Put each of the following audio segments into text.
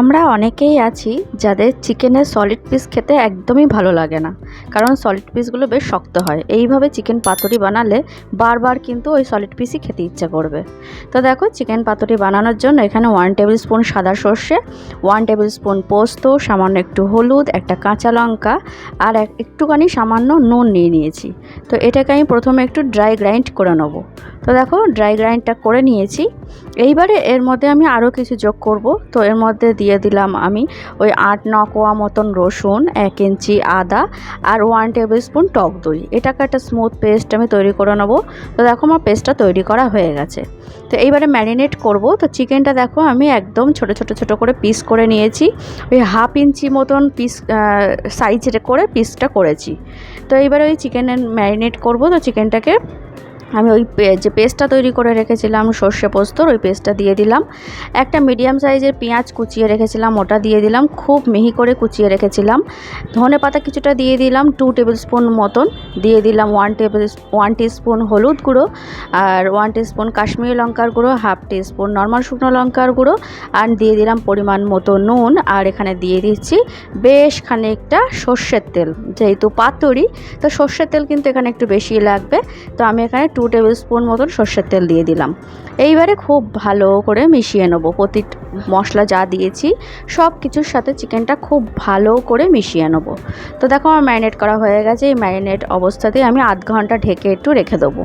আমরা অনেকেই আছি যাদের চিকেনের সলিড পিস খেতে একদমই ভালো লাগে না, কারণ সলিড পিসগুলো বেশ শক্ত হয়। এইভাবে চিকেন পাতুরি বানালে বারবার কিন্তু ওই সলিড পিসই খেতে ইচ্ছা করবে। তো দেখো, চিকেন পাতুরি বানানোর জন্য এখানে ওয়ান টেবিল স্পুন সাদা সর্ষে ওয়ান টেবিল স্পুন পোস্ত, সামান্য একটু হলুদ, একটা কাঁচা লঙ্কা, আর এক, একটুখানি সামান্য নুন নিয়ে নিয়েছি। তো এটাকে আমি প্রথমে একটু ড্রাই গ্রাইন্ড করে নেব। তো দেখো ড্রাই গ্রাইন্ডটা করে নিয়েছি। এইবারে এর মধ্যে আমি আরও কিছু যোগ করব। তো এর মধ্যে দিয়ে দিলাম আমি ওই আট ন কোয়া মতন রসুন, এক ইঞ্চি আদা আর ওয়ান টেবিল স্পুন টক দই। এটাকে একটা স্মুথ পেস্ট আমি তৈরি করে নেব। তো দেখো আমার পেস্টটা তৈরি করা হয়ে গেছে। তো এইবারে ম্যারিনেট করব। তো চিকেনটা দেখো আমি একদম ছোট ছোট ছোট করে পিস করে নিয়েছি। ওই হাফ ইঞ্চি মতন পিস সাইজের করে পিসটা করেছি। তো এইবারে ওই চিকেনের ম্যারিনেট করব। তো চিকেনটাকে আমি ওই যে পেস্টটা তৈরি করে রেখেছিলাম, সর্ষে পোস্তর, ওই পেস্টটা দিয়ে দিলাম। একটা মিডিয়াম সাইজের পেঁয়াজ কুচিয়ে রেখেছিলাম, ওটা দিয়ে দিলাম। খুব মিহি করে কুচিয়ে রেখেছিলাম। ধনে পাতা কিছুটা দিয়ে দিলাম টু টেবিল স্পুন মতন। দিয়ে দিলাম ওয়ান টেবিল ওয়ান স্পুন হলুদ গুঁড়ো আর ওয়ান স্পুন কাশ্মীরি লঙ্কার গুঁড়ো হাফ স্পুন নর্মাল শুকনো লঙ্কার গুঁড়ো আর দিয়ে দিলাম পরিমাণ মতো নুন। আর এখানে দিয়ে দিচ্ছি বেশ খানিকটা সর্ষের তেল। যেহেতু পাতুরি, তো সর্ষের তেল কিন্তু এখানে একটু বেশি লাগবে। তো আমি এখানে টু টেবিল স্পুন মতন সর্ষের তেল দিয়ে দিলাম। এইবারে খুব ভালো করে মিশিয়ে নেব। প্রতি মশলা যা দিয়েছি সব কিছুর সাথে চিকেনটা খুব ভালো করে মিশিয়ে নেব। তো দেখো আমার ম্যারিনেট করা হয়ে গেছে। এই ম্যারিনেট অবস্থাতেই আমি আধ ঘণ্টা ঢেকে একটু রেখে দেবো।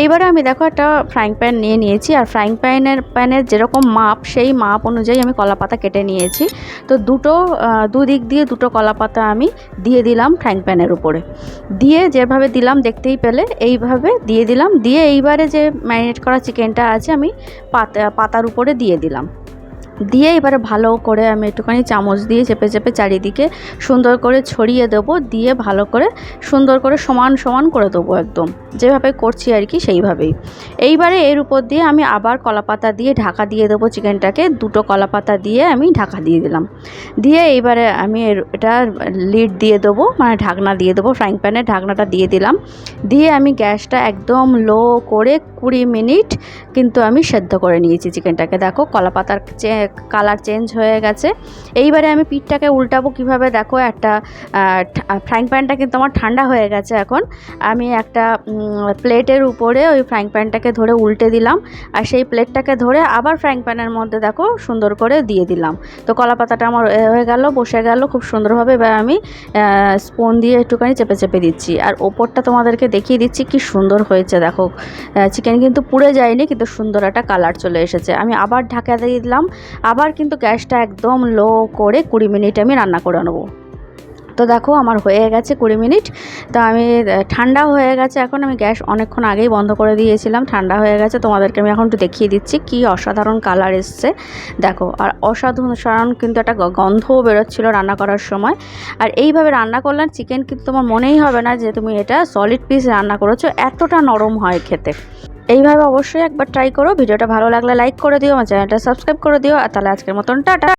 এইবারে আমি দেখো একটা ফ্রাইং প্যান নিয়ে নিয়েছি, আর ফ্রাইং প্যানের প্যানের যেরকম মাপ, সেই মাপ অনুযায়ী আমি কলা পাতা কেটে নিয়েছি। তো দুটো দুদিক দিয়ে দুটো কলা পাতা আমি দিয়ে দিলাম ফ্রাইং প্যানের উপরে। দিয়ে যেভাবে দিলাম দেখতেই পেলে, এইভাবে দিয়ে দিলাম। দিয়ে এইবারে যে ম্যারিনেট করা চিকেনটা আছে, আমি পাতা, পাতার উপরে দিয়ে দিলাম। দিয়ে এবারে ভালো করে আমি একটুখানি চামচ দিয়ে চেপে চেপে চারিদিকে সুন্দর করে ছড়িয়ে দেবো, দিয়ে ভালো করে সুন্দর করে সমান সমান করে দেবো একদম। যেভাবে করছি আর কি সেইভাবেই। এইবারে এর উপর দিয়ে আমি আবার কলাপাতা দিয়ে ঢাকা দিয়ে দেবো চিকেনটাকে, দুটো কলাপাতা দিয়ে আমি ঢাকা দিয়ে দিলাম। দিয়ে এইবারে আমি এটা লিড দিয়ে দেবো মানে ঢাকনা দিয়ে দেবো, ফ্রাইং প্যানে ঢাকনাটা দিয়ে দিলাম। দিয়ে আমি গ্যাসটা একদম লো করে কুড়ি মিনিট কিন্তু আমি সেদ্ধ করে নিয়েছি চিকেনটাকে। দেখো কলা পাতার কালার চেঞ্জ হয়ে গেছে। এইবারে আমি পিঠটাকে উল্টাবো কীভাবে? দেখো, একটা ফ্রাইং প্যানটা কিন্তু আমার ঠান্ডা হয়ে গেছে এখন। আমি একটা প্লেটের উপরে ওই ফ্রাইং প্যানটাকে ধরে উল্টে দিলাম। আর সেই প্লেটটাকে ধরে আবার ফ্রাইং প্যানের মধ্যে, দেখো, সুন্দর করে দিয়ে দিলাম। তো কলা পাতাটা আমার হয়ে গেল, বসে গেল, খুব সুন্দরভাবে এবার আমি স্পুন দিয়ে একটুখানি চেপে চেপে দিচ্ছি। আর ওপরটা তোমাদেরকে দেখিয়ে দিচ্ছি কি সুন্দর হয়েছে, দেখো। চিকেন কিন্তু পুড়ে যায়নি, কিন্তু সুন্দর একটা কালার চলে এসেছে। আমি আবার ঢাকা দিয়ে দিলাম। আবার কিন্তু গ্যাসটা একদম লো করে কুড়ি মিনিট আমি রান্না করে নেব। তো দেখো আমার হয়ে গেছে কুড়ি মিনিট। তো আমি ঠান্ডা হয়ে গেছে, এখন আমি গ্যাস অনেকক্ষণ আগেই বন্ধ করে দিয়েছিলাম, ঠান্ডা হয়ে গেছে। তোমাদেরকে আমি এখন একটু দেখিয়ে দিচ্ছি কি অসাধারণ কালার এসছে। দেখো, আর অসাধারণ কিন্তু একটা গন্ধও বেরোচ্ছিলো রান্না করার সময়। আর এইভাবে রান্না করলে চিকেন কিন্তু তোমার মনেই হবে না যে তুমি এটা সলিড পিস রান্না করেছ। এতটা নরম হয় খেতে। এইভাবে অবশ্যই একবার ট্রাই করো। ভিডিওটা ভালো লাগলে লাইক করে দিও, আমার চ্যানেলটা সাবস্ক্রাইব করে দিও, আর তাহলে আজকের মতন, টাটা!